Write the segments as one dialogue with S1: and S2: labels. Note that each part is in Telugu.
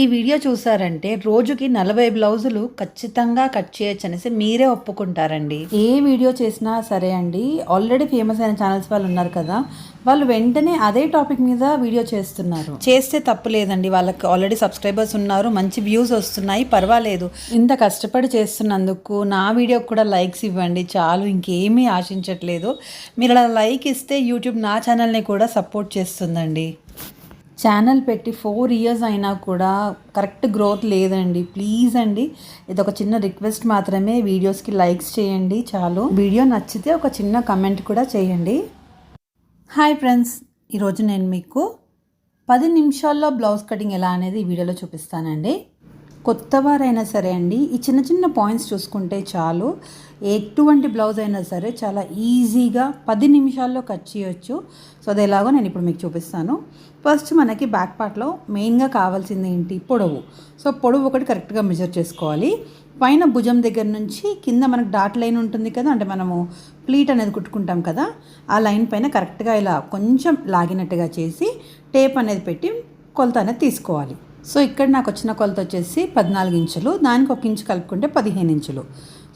S1: ఈ వీడియో చూసారంటే రోజుకి నలభై బ్లౌజులు ఖచ్చితంగా కట్ చేయొచ్చు అనేసి మీరే ఒప్పుకుంటారండి. ఏ వీడియో చేసినా సరే అండి ఆల్రెడీ ఫేమస్ అయిన ఛానల్స్ వాళ్ళు ఉన్నారు కదా వాళ్ళు వెంటనే అదే టాపిక్ మీద వీడియో చేస్తున్నారు. చేస్తే తప్పు లేదండి వాళ్ళకి ఆల్రెడీ సబ్స్క్రైబర్స్ ఉన్నారు మంచి వ్యూస్ వస్తున్నాయి పర్వాలేదు. ఇంత కష్టపడి చేస్తున్నందుకు నా వీడియోకి కూడా లైక్స్ ఇవ్వండి చాలు ఇంకేమీ ఆశించట్లేదు. మీరు అలా లైక్ ఇస్తే యూట్యూబ్ నా ఛానల్ని కూడా సపోర్ట్ చేస్తుందండి. ఛానల్ పెట్టి ఫోర్ ఇయర్స్ అయినా కూడా కరెక్ట్ గ్రోత్ లేదండి. ప్లీజ్ అండి ఇది ఒక చిన్న రిక్వెస్ట్ మాత్రమే. వీడియోస్కి లైక్స్ చేయండి చాలు. వీడియో నచ్చితే ఒక చిన్న కమెంట్ కూడా చేయండి. హాయ్ ఫ్రెండ్స్ ఈరోజు నేను మీకు పది నిమిషాల్లో బ్లౌజ్ కటింగ్ ఎలా అనేది ఈ వీడియోలో చూపిస్తానండి. కొత్త వారైనా సరే అండి ఈ చిన్న చిన్న పాయింట్స్ చూసుకుంటే చాలు. ఎటువంటి బ్లౌజ్ అయినా సరే చాలా ఈజీగా పది నిమిషాల్లో కట్ చేయొచ్చు. సో అది ఎలాగో నేను ఇప్పుడు మీకు చూపిస్తాను. ఫస్ట్ మనకి బ్యాక్ పార్ట్లో మెయిన్గా కావాల్సింది ఏంటి? పొడవు. సో పొడవు ఒకటి కరెక్ట్గా మెజర్ చేసుకోవాలి. పైన భుజం దగ్గర నుంచి కింద మనకు డాట్ లైన్ ఉంటుంది కదా అంటే మనము ప్లీట్ అనేది కుట్టుకుంటాం కదా ఆ లైన్ పైన కరెక్ట్గా ఇలా కొంచెం లాగినట్టుగా చేసి టేప్ అనేది పెట్టి కొలత అనేది తీసుకోవాలి. సో ఇక్కడ నాకు వచ్చిన కొలత వచ్చేసి పద్నాలుగు ఇంచులు. దానికి ఒక ఇంచు కలుపుకుంటే పదిహేను ఇంచులు.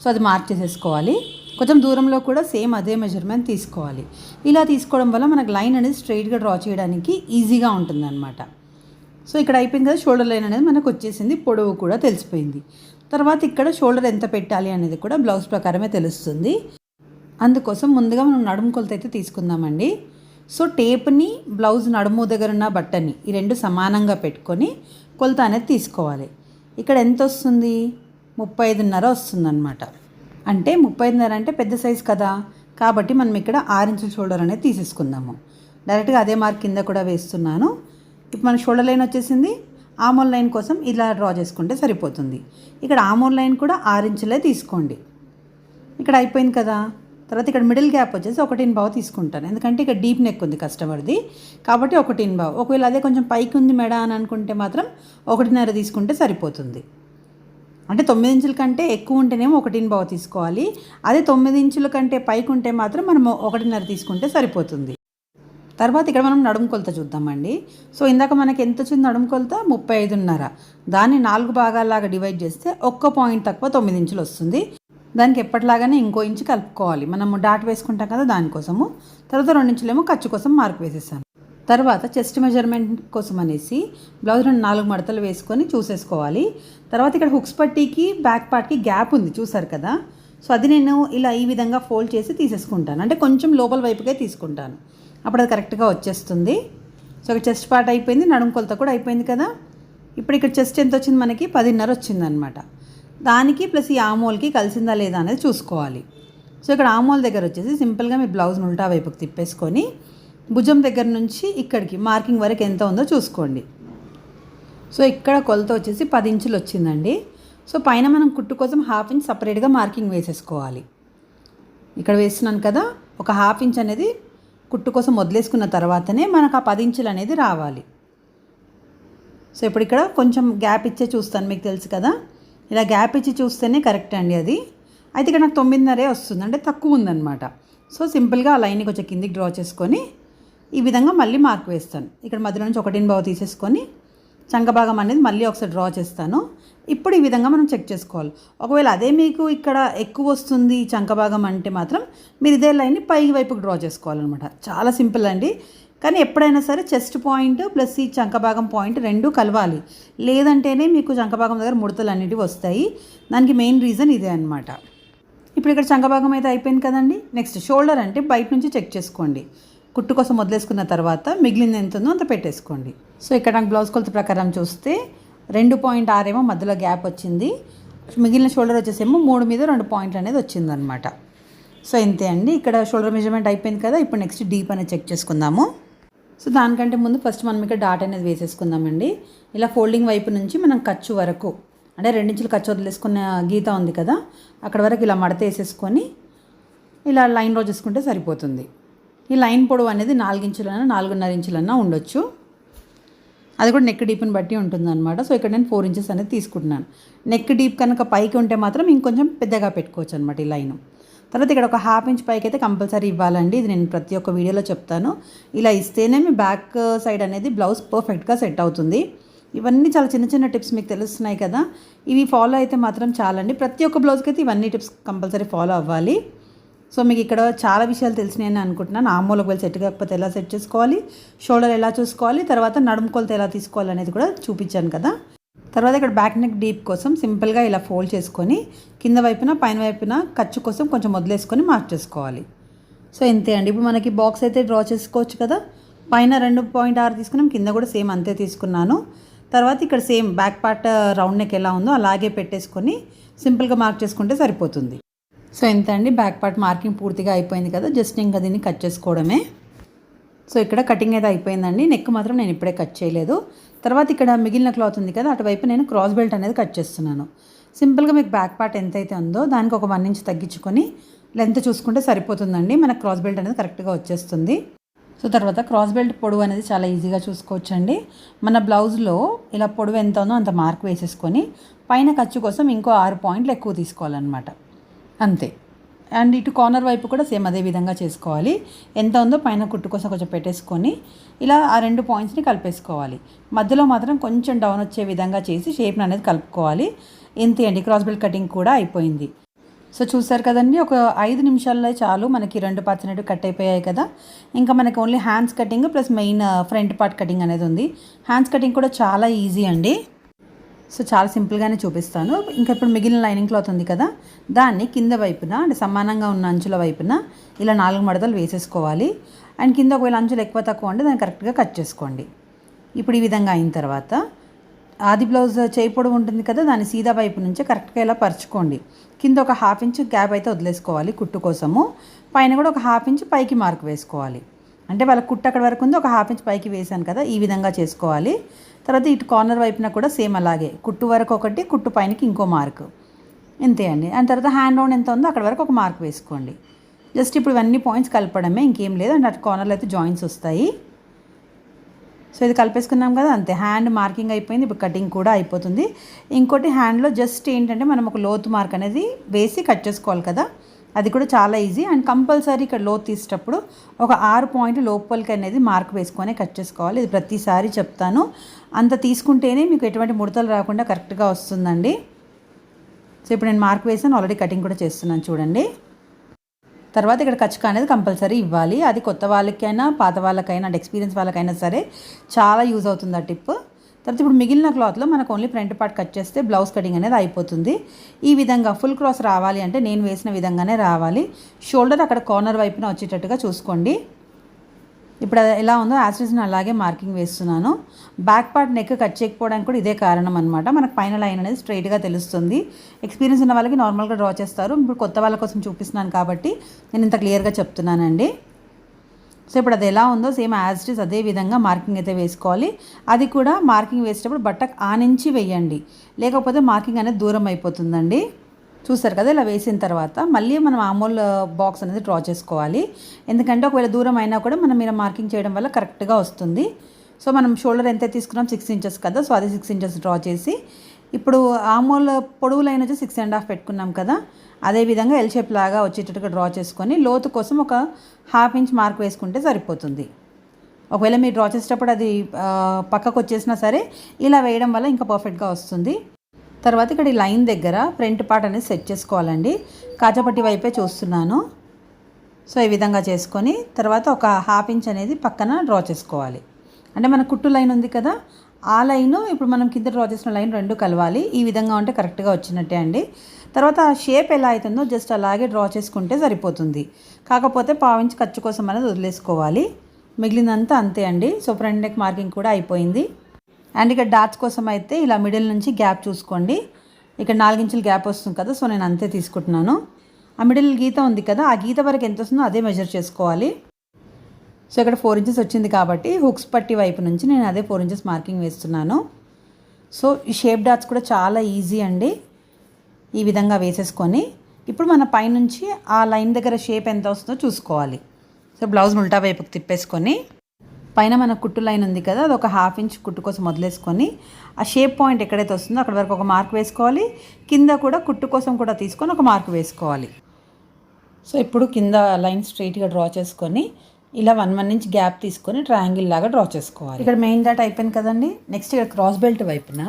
S1: సో అది మార్క్ చేసేసుకోవాలి. కొంచెం దూరంలో కూడా సేమ్ అదే మెజర్మెంట్ తీసుకోవాలి. ఇలా తీసుకోవడం వల్ల మనకు లైన్ అనేది స్ట్రైట్గా డ్రా చేయడానికి ఈజీగా ఉంటుందన్నమాట. సో ఇక్కడ అయిపోయింది కదా షోల్డర్ లైన్ అనేది మనకు వచ్చేసింది. పొడవు కూడా తెలిసిపోయింది. తర్వాత ఇక్కడ షోల్డర్ ఎంత పెట్టాలి అనేది కూడా బ్లౌజ్ ప్రకారమే తెలుస్తుంది. అందుకోసం ముందుగా మనం నడుము కొలత అయితే తీసుకుందామండి. సో టేప్ని బ్లౌజ్ నడుము దగ్గర ఉన్న బట్టని ఈ రెండు సమానంగా పెట్టుకొని కొలత అనేది తీసుకోవాలి. ఇక్కడ ఎంత వస్తుంది? ముప్పై ఐదున్నర వస్తుందన్నమాట. అంటే ముప్పై ఐదున్నర అంటే పెద్ద సైజు కదా. కాబట్టి మనం ఇక్కడ ఆరు ఇంచుల షోల్డర్ అనేది తీసేసుకుందాము. డైరెక్ట్గా అదే మార్క్ కింద కూడా వేస్తున్నాను. ఇప్పుడు మన షోల్డర్ లైన్ వచ్చేసింది. ఆమోల్ లైన్ కోసం ఇలా డ్రా చేసుకుంటే సరిపోతుంది. ఇక్కడ ఆమోల్ లైన్ కూడా ఆరించులే తీసుకోండి. ఇక్కడ అయిపోయింది కదా. తర్వాత ఇక్కడ మిడిల్ గ్యాప్ వచ్చేసి ఒకటిన్ బావు తీసుకుంటాను. ఎందుకంటే ఇక్కడ డీప్ నెక్ ఉంది కస్టమర్ది కాబట్టి ఒకటిన్ బావు. ఒకవేళ అదే కొంచెం పైకి ఉంది మెడ అని అనుకుంటే మాత్రం ఒకటిన్నర తీసుకుంటే సరిపోతుంది. అంటే తొమ్మిది ఇంచుల కంటే ఎక్కువ ఉంటేనేమో ఒకటిన్ బావు తీసుకోవాలి. అదే తొమ్మిది ఇంచుల కంటే పైకి ఉంటే మాత్రం మనం ఒకటిన్నర తీసుకుంటే సరిపోతుంది. తర్వాత ఇక్కడ మనం నడుము కొలత చూద్దామండి. సో ఇందాక మనకి ఎంత వచ్చింది నడుము కొలత? ముప్పై ఐదున్నర. దాన్ని నాలుగు భాగాల్లాగా డివైడ్ చేస్తే ఒక్క పాయింట్ తక్కువ తొమ్మిది ఇంచులు వస్తుంది. దానికి ఎప్పటిలాగానే ఇంకో ఇంచు కలుపుకోవాలి. మనము డాట్ వేసుకుంటాం కదా దానికోసము. తర్వాత రెండు ఇంచులేమో ఖర్చు కోసం మార్క్ వేసేసాను తర్వాత చెస్ట్ మెజర్మెంట్ కోసం అనేసి బ్లౌజ్ రెండు నాలుగు మడతలు వేసుకొని చూసేసుకోవాలి. తర్వాత ఇక్కడ హుక్స్ పట్టీకి బ్యాక్ పార్ట్కి గ్యాప్ ఉంది చూసారు కదా. సో అది నేను ఇలా ఈ విధంగా ఫోల్డ్ చేసి తీసేసుకుంటాను. అంటే కొంచెం లోపల వైపుకే తీసుకుంటాను. అప్పుడు అది కరెక్ట్గా వచ్చేస్తుంది. సో చెస్ట్ పార్ట్ అయిపోయింది నడుము కొలత కూడా అయిపోయింది కదా. ఇప్పుడు ఇక్కడ చెస్ట్ ఎంత వచ్చింది మనకి? పదిన్నర వచ్చిందనమాట దానికి ప్లస్ ఈ ఆమోల్కి కలిసిందా లేదా అనేది చూసుకోవాలి. సో ఇక్కడ ఆమోల్ దగ్గర వచ్చేసి సింపుల్గా మీ బ్లౌజ్ని ఉల్టా వైపుకి తిప్పేసుకొని భుజం దగ్గర నుంచి ఇక్కడికి మార్కింగ్ వరకు ఎంత ఉందో చూసుకోండి. సో ఇక్కడ కొలత వచ్చేసి పది ఇంచులు వచ్చిందండి. సో పైన మనం కుట్టు కోసం హాఫ్ ఇంచ్ సపరేట్గా మార్కింగ్ వేసేసుకోవాలి. ఇక్కడ వేస్తున్నాను కదా ఒక హాఫ్ ఇంచ్ అనేది కుట్టు కోసం వదిలేసుకున్న తర్వాతనే మనకు ఆ పది ఇంచులు అనేది రావాలి. సో ఇప్పుడు ఇక్కడ కొంచెం గ్యాప్ ఇచ్చే చూస్తాను మీకు తెలుసు కదా. ఇలా గ్యాప్ ఇచ్చి చూస్తేనే కరెక్ట్ అండి అది. అయితే ఇక్కడ నాకు తొమ్మిదిన్నరే వస్తుంది అంటే తక్కువ ఉందన్నమాట. సో సింపుల్గా ఆ లైన్ని కొంచెం కిందికి డ్రా చేసుకొని ఈ విధంగా మళ్ళీ మార్క్ వేస్తాను. ఇక్కడ మధ్యలో నుంచి ఒకటిని బావు తీసేసుకొని చంకభాగం అనేది మళ్ళీ ఒకసారి డ్రా చేస్తాను. ఇప్పుడు ఈ విధంగా మనం చెక్ చేసుకోవాలి. ఒకవేళ అదే మీకు ఇక్కడ ఎక్కువ వస్తుంది చంకభాగం అంటే మాత్రం మీరు ఇదే లైన్ని పై వైపుకి డ్రా చేసుకోవాలన్నమాట. చాలా సింపుల్ అండి. కానీ ఎప్పుడైనా సరే చెస్ట్ పాయింట్ ప్లస్ ఈ చంకభాగం పాయింట్ రెండు కలవాలి. లేదంటేనే మీకు చంకభాగం దగ్గర ముడతలు అనేటివి వస్తాయి. దానికి మెయిన్ రీజన్ ఇదే అనమాట ఇప్పుడు ఇక్కడ చంకభాగం అయితే అయిపోయింది కదండి. నెక్స్ట్ షోల్డర్ అంటే బయట నుంచి చెక్ చేసుకోండి. కుట్టు కోసం వదిలేసుకున్న తర్వాత మిగిలింది ఎంత ఉందో అంత పెట్టేసుకోండి. సో ఇక్కడ నాకు బ్లౌజ్ కొలత ప్రకారం చూస్తే రెండు పాయింట్ ఆరేమో మధ్యలో గ్యాప్ వచ్చింది. మిగిలిన షోల్డర్ వచ్చేసేమో మూడు మీద రెండు పాయింట్లు అనేది వచ్చిందనమాట సో ఇంతే అండి. ఇక్కడ షోల్డర్ మెజర్మెంట్ అయిపోయింది కదా. ఇప్పుడు నెక్స్ట్ డీప్ అనేది చెక్ చేసుకుందాము. సో దానికంటే ముందు ఫస్ట్ మనం ఇక్కడ డాట్ అనేది వేసేసుకుందామండి. ఇలా ఫోల్డింగ్ వైపు నుంచి మనం ఖర్చు వరకు అంటే రెండించులు ఖర్చు వదిలేసుకున్న గీత ఉంది కదా అక్కడ వరకు ఇలా మడత వేసేసుకొని ఇలా లైన్ రోజు చేసుకుంటే సరిపోతుంది. ఈ లైన్ పొడవు అనేది నాలుగించులన్నా నాలుగున్నర ఇంచులన్నా ఉండొచ్చు. అది కూడా నెక్ డీప్ని బట్టి ఉంటుందన్నమాట. సో ఇక్కడ నేను ఫోర్ ఇంచెస్ అనేది తీసుకుంటున్నాను. నెక్ డీప్ కనుక పైకి ఉంటే మాత్రం ఇంకొంచెం పెద్దగా పెట్టుకోవచ్చు అనమాట ఈ లైన్ తర్వాత ఇక్కడ ఒక హాఫ్ ఇంచ్ పైకి అయితే కంపల్సరీ ఇవ్వాలండి. ఇది నేను ప్రతి ఒక్క వీడియోలో చెప్తాను. ఇలా ఇస్తేనే మీ బ్యాక్ సైడ్ అనేది బ్లౌజ్ పర్ఫెక్ట్గా సెట్ అవుతుంది. ఇవన్నీ చాలా చిన్న చిన్న టిప్స్ మీకు తెలుస్తున్నాయి కదా. ఇవి ఫాలో అయితే మాత్రం చాలండి. ప్రతి ఒక్క బ్లౌజ్కి అయితే ఇవన్నీ టిప్స్ కంపల్సరీ ఫాలో అవ్వాలి. సో మీకు ఇక్కడ చాలా విషయాలు తెలిసినాయని అనుకుంటున్నాను. ఆ మూలకు వెళ్ళి సెట్ కాకపోతే ఎలా సెట్ చేసుకోవాలి? షోల్డర్ ఎలా చూసుకోవాలి? తర్వాత నడుముకొలతో ఎలా తీసుకోవాలి అనేది కూడా చూపించాను కదా. తర్వాత ఇక్కడ బ్యాక్ నెక్ డీప్ కోసం సింపుల్గా ఇలా ఫోల్డ్ చేసుకొని కింద వైపున పైన వైపున ఖర్చు కోసం కొంచెం వదిలేసుకొని మార్క్ చేసుకోవాలి. సో ఇంతే అండి. ఇప్పుడు మనకి బాక్స్ అయితే డ్రా చేసుకోవచ్చు కదా? పైన రెండు పాయింట్ ఆరు తీసుకున్నాం కింద కూడా సేమ్ అంతే తీసుకున్నాను. తర్వాత ఇక్కడ same back part round neck ఎలా ఉందో అలాగే పెట్టేసుకొని సింపుల్గా మార్క్ చేసుకుంటే సరిపోతుంది. సో ఎంత అండి. బ్యాక్ పార్ట్ మార్కింగ్ పూర్తిగా అయిపోయింది కదా? జస్ట్ ఇంకా దీన్ని కట్ చేసుకోవడమే. సో ఇక్కడ కటింగ్ అయితే అయిపోయిందండి. నెక్ మాత్రం నేను ఇప్పుడే కట్ చేయలేదు. తర్వాత ఇక్కడ మిగిలిన క్లాత్ ఉంది కదా అటువైపు నేను క్రాస్ బెల్ట్ అనేది కట్ చేస్తున్నాను. సింపుల్గా మీకు బ్యాక్ పార్ట్ ఎంత అయితే ఉందో దానికి ఒక వన్ ఇంచ్ తగ్గించుకొని లెంత్ చూసుకుంటే సరిపోతుందండి. మనకు క్రాస్ బెల్ట్ అనేది కరెక్ట్గా వచ్చేస్తుంది. సో తర్వాత క్రాస్ బెల్ట్ పొడవు అనేది చాలా ఈజీగా చూసుకోవచ్చండి. మన బ్లౌజ్లో ఇలా పొడవు ఎంత ఉందో అంత మార్క్ వేసేసుకొని పైన ఖర్చు కోసం ఇంకో ఆరు పాయింట్లు ఎక్కువ తీసుకోవాలన్నమాట. అంతే. అండ్ ఇటు కార్నర్ వైపు కూడా సేమ్ అదే విధంగా చేసుకోవాలి. ఎంత ఉందో పైన కుట్టు కోసం కొంచెం పెట్టేసుకొని ఇలా ఆ రెండు పాయింట్స్ని కలిపేసుకోవాలి. మధ్యలో మాత్రం కొంచెం డౌన్ వచ్చే విధంగా చేసి షేప్ని అనేది కలుపుకోవాలి. ఇంతే అండి క్రాస్ బెల్ట్ కటింగ్ కూడా అయిపోయింది. సో చూసారు కదండి ఒక ఐదు నిమిషాల్లో చాలు మనకి రెండు పార్ట్స్ అనేవి కట్ అయిపోయాయి కదా. ఇంకా మనకి only hands cutting plus main front part cutting అనేది ఉంది. హ్యాండ్స్ కటింగ్ కూడా చాలా ఈజీ అండి. సో చాలా సింపుల్గానే చూపిస్తాను. ఇంకా ఇప్పుడు మిగిలిన లైనింగ్ క్లాత్ ఉంది కదా దాన్ని కింద వైపున అంటే సమానంగా ఉన్న అంచుల వైపున ఇలా నాలుగు మడతలు వేసేసుకోవాలి. అండ్ కింద ఒకవేళ అంచులు ఎక్కువ తక్కువ ఉంటే దాన్ని కరెక్ట్గా కట్ చేసుకోండి. ఇప్పుడు ఈ విధంగా అయిన తర్వాత ఆది బ్లౌజ్ చేయి పొడవు ఉంటుంది కదా దాని సీదా వైపు నుంచి కరెక్ట్గా ఇలా పరుచుకోండి. కింద ఒక హాఫ్ ఇంచ్ గ్యాప్ అయితే వదిలేసుకోవాలి కుట్టు కోసము. పైన కూడా ఒక హాఫ్ ఇంచ్ పైకి మార్క్ వేసుకోవాలి. అంటే వాళ్ళ కుట్టు అక్కడ వరకు ఉంది ఒక హాఫ్ ఇంచ్ పైకి వేసాను కదా ఈ విధంగా చేసుకోవాలి. తర్వాత ఇటు కార్నర్ వైపున కూడా సేమ్ అలాగే. కుట్టు వరకు ఒకటి కుట్టు పైనకి ఇంకో మార్క్ ఇంతే అండి. అండ్ తర్వాత హ్యాండ్ రౌండ్ ఎంత ఉందో అక్కడ వరకు ఒక మార్క్ వేసుకోండి. జస్ట్ ఇప్పుడు ఇవన్నీ పాయింట్స్ కలపడమే ఇంకేం లేదు. అండ్ అటు కార్నర్లో అయితే జాయింట్స్ వస్తాయి. సో ఇది కలిపేసుకున్నాం కదా అంతే. హ్యాండ్ మార్కింగ్ అయిపోయింది. ఇప్పుడు కటింగ్ కూడా అయిపోతుంది. ఇంకోటి హ్యాండ్లో జస్ట్ ఏంటంటే మనం ఒక లోతు మార్క్ అనేది వేసి కట్ చేసుకోవాలి కదా. అది కూడా చాలా ఈజీ అండ్ కంపల్సరీ ఇక్కడ లోతు తీసేటప్పుడు ఒక ఆరు పాయింట్ లోపలికి అనేది మార్క్ వేసుకొని కట్ చేసుకోవాలి. ఇది ప్రతిసారి చెప్తాను. అంత తీసుకుంటేనే మీకు ఎటువంటి ముడతలు రాకుండా కరెక్ట్గా వస్తుందండి. సో ఇప్పుడు నేను మార్క్ వేసాను. ఆల్రెడీ కటింగ్ కూడా చేస్తున్నాను చూడండి. తర్వాత ఇక్కడ కచ్చక అనేది కంపల్సరీ ఇవ్వాలి. అది కొత్త వాళ్ళకైనా పాత వాళ్ళకైనా అంటే ఎక్స్పీరియన్స్ వాళ్ళకైనా సరే చాలా యూజ్ అవుతుంది ఆ టిప్ తర్వాత ఇప్పుడు మిగిలిన క్లాత్లో మనకు ఓన్లీ ఫ్రంట్ పార్ట్ కట్ చేస్తే బ్లౌజ్ కటింగ్ అనేది అయిపోతుంది. ఈ విధంగా ఫుల్ క్రాస్ రావాలి అంటే నేను వేసిన విధంగానే రావాలి. షోల్డర్ అక్కడ కార్నర్ వైపున వచ్చేటట్టుగా చూసుకోండి. ఇప్పుడు అది ఎలా ఉందో యాసిడ్స్ని అలాగే మార్కింగ్ వేస్తున్నాను. బ్యాక్ పార్ట్ నెక్ కట్ చేయకపోవడానికి కూడా ఇదే కారణం అనమాట మనకు పైన లైన్ అనేది స్ట్రైట్గా తెలుస్తుంది. ఎక్స్పీరియన్స్ ఉన్న వాళ్ళకి నార్మల్గా డ్రా చేస్తారు. ఇప్పుడు కొత్త వాళ్ళ కోసం చూపిస్తున్నాను కాబట్టి నేను ఇంత క్లియర్గా చెప్తున్నానండి. సో ఇప్పుడు అది ఎలా ఉందో సేమ్ యాజ్ ఇట్ అదే విధంగా మార్కింగ్ అయితే వేసుకోవాలి. అది కూడా మార్కింగ్ వేసేటప్పుడు బట్ట ఆనించి వేయండి. లేకపోతే మార్కింగ్ అనేది దూరం అయిపోతుందండి. చూస్తారు కదా ఇలా వేసిన తర్వాత మళ్ళీ మనం ఆమూల్ బాక్స్ అనేది డ్రా చేసుకోవాలి. ఎందుకంటే ఒకవేళ దూరం అయినా కూడా మనం మీరు మార్కింగ్ చేయడం వల్ల కరెక్ట్గా వస్తుంది. సో మనం షోల్డర్ ఎంత తీసుకున్నాం సిక్స్ ఇంచెస్ కదా సో అది సిక్స్ ఇంచెస్ డ్రా చేసి ఇప్పుడు ఆమూల్ పొడవు లైన్ వచ్చి సిక్స్ అండ్ హాఫ్ పెట్టుకున్నాం కదా అదేవిధంగా ఎల్ షేప్ లాగా వచ్చేటట్టుగా డ్రా చేసుకొని లోతు కోసం ఒక హాఫ్ ఇంచ్ మార్క్ వేసుకుంటే సరిపోతుంది. ఒకవేళ మీరు డ్రా చేసేటప్పుడు అది పక్కకు వచ్చేసినా సరే ఇలా వేయడం వల్ల ఇంకా పర్ఫెక్ట్గా వస్తుంది. తర్వాత ఇక్కడ ఈ లైన్ దగ్గర ఫ్రంట్ పార్ట్ అనేది సెట్ చేసుకోవాలండి. కాచపట్టి వైపే చూస్తున్నాను. సో ఈ విధంగా చేసుకొని తర్వాత ఒక హాఫ్ ఇంచ్ అనేది పక్కన డ్రా చేసుకోవాలి. అంటే మన కుట్టు లైన్ ఉంది కదా ఆ లైన్ ఇప్పుడు మనం కింద డ్రా చేసిన లైన్ రెండు కలవాలి. ఈ విధంగా ఉంటే కరెక్ట్గా వచ్చినట్టే అండి. తర్వాత ఆ షేప్ ఎలా అవుతుందో జస్ట్ అలాగే డ్రా చేసుకుంటే సరిపోతుంది. కాకపోతే పావించి ఖర్చు కోసం అనేది వదిలేసుకోవాలి. మిగిలినంతా అంతే అండి. సో ఫ్రంట్ నెక్ మార్కింగ్ కూడా అయిపోయింది. అండ్ ఇక్కడ డాట్స్ కోసం అయితే ఇలా మిడిల్ నుంచి గ్యాప్ చూసుకోండి. ఇక్కడ నాలుగించుల గ్యాప్ వస్తుంది కదా సో నేను అంతే తీసుకుంటున్నాను. ఆ మిడిల్ గీత ఉంది కదా ఆ గీత వరకు ఎంత వస్తుందో అదే మెజర్ చేసుకోవాలి. సో ఇక్కడ ఫోర్ ఇంచెస్ వచ్చింది కాబట్టి హుక్స్ పట్టి వైపు నుంచి నేను అదే ఫోర్ ఇంచెస్ మార్కింగ్ వేస్తున్నాను. సో ఈ షేప్ డాట్స్ కూడా చాలా ఈజీ అండి. ఈ విధంగా వేసేసుకొని ఇప్పుడు మన పైనుంచి ఆ లైన్ దగ్గర షేప్ ఎంత వస్తుందో చూసుకోవాలి. సో బ్లౌజ్ ఉల్టా వైపుకి తిప్పేసుకొని పైన మన కుట్టు లైన్ ఉంది కదా అది ఒక హాఫ్ ఇంచ్ కుట్టు కోసం వదిలేసుకొని ఆ షేప్ పాయింట్ ఎక్కడైతే వస్తుందో అక్కడ వరకు ఒక మార్క్ వేసుకోవాలి. కింద కూడా కుట్టు కోసం కూడా తీసుకొని ఒక మార్క్ వేసుకోవాలి. సో ఇప్పుడు కింద లైన్ స్ట్రైట్గా డ్రా చేసుకొని ఇలా వన్ వన్ ఇంచ్ గ్యాప్ తీసుకొని ట్రయాంగిల్ లాగా డ్రా చేసుకోవాలి. ఇక్కడ మెయిన్ డాట్ అయిపోయింది కదండి. నెక్స్ట్ ఇక్కడ క్రాస్ బెల్ట్ వైపున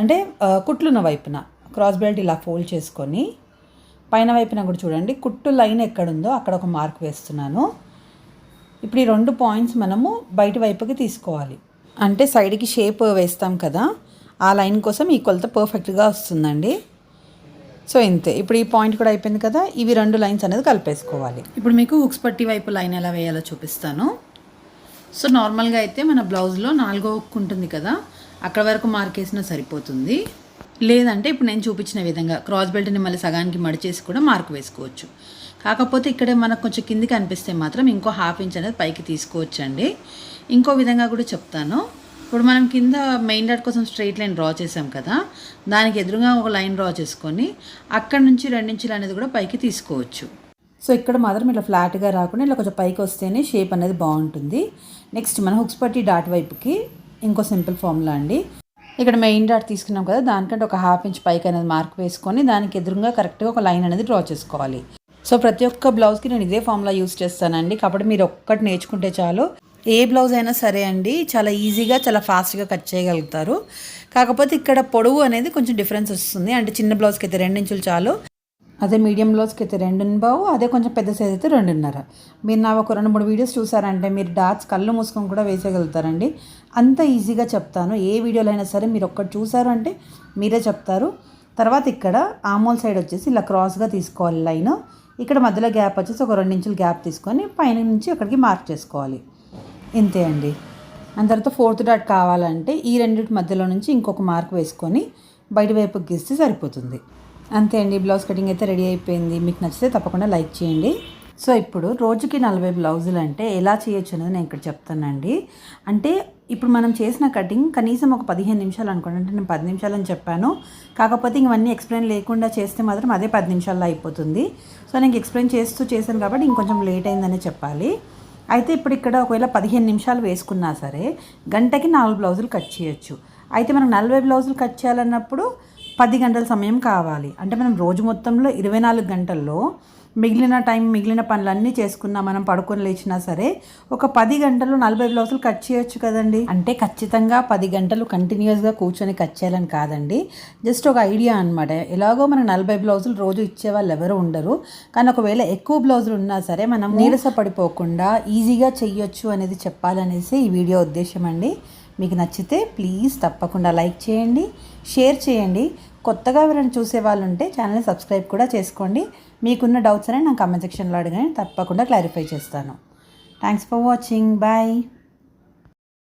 S1: అంటే కుట్లున్న వైపున క్రాస్ బెల్ట్ ఇలా ఫోల్డ్ చేసుకొని పైన వైపున కూడా చూడండి కుట్టు లైన్ ఎక్కడుందో అక్కడ ఒక మార్క్ వేస్తున్నాను. ఇప్పుడు ఈ రెండు పాయింట్స్ మనము బయట వైపుకి తీసుకోవాలి. అంటే సైడ్కి షేప్ వేస్తాం కదా ఆ లైన్ కోసం ఈ కొలత పర్ఫెక్ట్గా వస్తుందండి. సో ఇంతే. ఇప్పుడు ఈ పాయింట్ కూడా అయిపోయింది కదా ఇవి రెండు లైన్స్ అనేది కలిపేసుకోవాలి. ఇప్పుడు మీకు హుక్స్ పట్టి వైపు లైన్ ఎలా వేయాలో చూపిస్తాను. సో నార్మల్గా అయితే మన బ్లౌజ్లో నాలుగో హుక్ ఉంటుంది కదా అక్కడ వరకు మార్కేసినా సరిపోతుంది. లేదంటే ఇప్పుడు నేను చూపించిన విధంగా క్రాస్ బెల్ట్ని మళ్ళీ సగానికి మడిచేసి కూడా మార్క్ వేసుకోవచ్చు. కాకపోతే ఇక్కడ మనకు కొంచెం కిందికి అనిపిస్తే మాత్రం ఇంకో హాఫ్ ఇంచ్ అనేది పైకి తీసుకోవచ్చండి. ఇంకో విధంగా కూడా చెప్తాను. ఇప్పుడు మనం కింద మెయిన్ డాట్ కోసం స్ట్రైట్ లైన్ డ్రా చేసాం కదా దానికి ఎదురుగా ఒక లైన్ డ్రా చేసుకొని అక్కడ నుంచి రెండించులు అనేది కూడా పైకి తీసుకోవచ్చు. సో ఇక్కడ మాత్రం ఇట్లా ఫ్లాట్గా రాకుండా ఇలా కొంచెం పైకి వస్తేనే షేప్ అనేది బాగుంటుంది. నెక్స్ట్ మన హుక్స్ పట్టి డాట్ వైపుకి ఇంకో సింపుల్ ఫార్ములా అండి. ఇక్కడ మెయిన్ డాట్ తీసుకున్నాం కదా దానికంటే ఒక హాఫ్ ఇంచ్ పైకి అనేది మార్క్ వేసుకొని దానికి ఎదురుగా కరెక్ట్గా ఒక లైన్ అనేది డ్రా చేసుకోవాలి. సో ప్రతి ఒక్క బ్లౌజ్కి నేను ఇదే ఫార్ములా యూస్ చేస్తానండి. కాబట్టి మీరు ఒక్కటి నేర్చుకుంటే చాలు. ఏ బ్లౌజ్ అయినా సరే అండి చాలా ఈజీగా చాలా ఫాస్ట్గా కట్ చేయగలుగుతారు. కాకపోతే ఇక్కడ పొడవు అనేది కొంచెం డిఫరెన్స్ వస్తుంది. అంటే చిన్న బ్లౌజ్కి అయితే రెండించులు చాలు అదే మీడియం బ్లౌజ్కి అయితే రెండు అదే కొంచెం పెద్ద సైజ్ అయితే రెండున్నర. మీరు నా ఒక రెండు మూడు వీడియోస్ చూసారంటే మీరు డాట్స్ కళ్ళు మూసుకొని కూడా వేసేయగలుగుతారండి. అంత ఈజీగా చెప్తాను. ఏ వీడియోలో అయినా సరే మీరు ఒక్కటి చూసారు అంటే మీరే చెప్తారు. తర్వాత ఇక్కడ ఆమోల్ సైడ్ వచ్చేసి ఇలా క్రాస్గా తీసుకోవాలి లైన్. ఇక్కడ మధ్యలో గ్యాప్ వచ్చేసి ఒక రెండు ఇంచులు గ్యాప్ తీసుకొని పైన నుంచి అక్కడికి మార్క్ చేసుకోవాలి. ఇంతే అండి. దాని తర్వాత ఫోర్త్ డాట్ కావాలంటే ఈ రెండింటి మధ్యలో నుంచి ఇంకొక మార్క్ వేసుకొని బయట వైపుకి గీస్తే సరిపోతుంది. అంతే అండి. బ్లౌజ్ కటింగ్ అయితే రెడీ అయిపోయింది. మీకు నచ్చితే తప్పకుండా లైక్ చేయండి. సో ఇప్పుడు రోజుకి నలభై బ్లౌజులు అంటే ఎలా చేయొచ్చు అనేది నేను ఇక్కడ చెప్తానండి. అంటే ఇప్పుడు మనం చేసిన కటింగ్ కనీసం ఒక పదిహేను నిమిషాలు అనుకోండి. అంటే నేను పది నిమిషాలు అని చెప్పాను. కాకపోతే ఇవన్నీ ఎక్స్ప్లెయిన్ లేకుండా చేస్తే మాత్రం అదే పది నిమిషాల్లో అయిపోతుంది. సో నేను ఎక్స్ప్లెయిన్ చేస్తూ చేశాను కాబట్టి ఇంకొంచెం లేట్ అయిందనే చెప్పాలి. అయితే ఇప్పుడు ఇక్కడ ఒకవేళ పదిహేను నిమిషాలు వేసుకున్నా సరే గంటకి నాలుగు బ్లౌజులు కట్ చేయొచ్చు. అయితే మనం నలభై బ్లౌజులు కట్ చేయాలన్నప్పుడు పది గంటల సమయం కావాలి. అంటే మనం రోజు మొత్తంలో ఇరవై నాలుగు గంటల్లో మిగిలిన టైం మిగిలిన పనులన్నీ చేసుకున్నా మనం పడుకొని లేచినా సరే ఒక పది గంటలు నలభై బ్లౌజులు కట్ చేయొచ్చు కదండి. అంటే ఖచ్చితంగా పది గంటలు కంటిన్యూస్గా కూర్చొని కట్ చేయాలని కాదండి. జస్ట్ ఒక ఐడియా అనమాట ఎలాగో మనం నలభై బ్లౌజులు రోజు ఇచ్చే వాళ్ళు ఎవరు ఉండరు. కానీ ఒకవేళ ఎక్కువ బ్లౌజులు ఉన్నా సరే మనం నీరస పడిపోకుండా ఈజీగా చెయ్యొచ్చు అనేది చెప్పాలనేసి ఈ వీడియో ఉద్దేశం అండి. మీకు నచ్చితే ప్లీజ్ తప్పకుండా లైక్ చేయండి షేర్ చేయండి. కొత్తగా ఎవరైనా చూసే వాళ్ళు ఉంటే ఛానల్ని సబ్స్క్రైబ్ కూడా చేసుకోండి. మీకున్న డౌట్స్ అనేవి నాకు కామెంట్ సెక్షన్లో అడగని తప్పకుండా క్లారిఫై చేస్తాను. Thanks for watching bye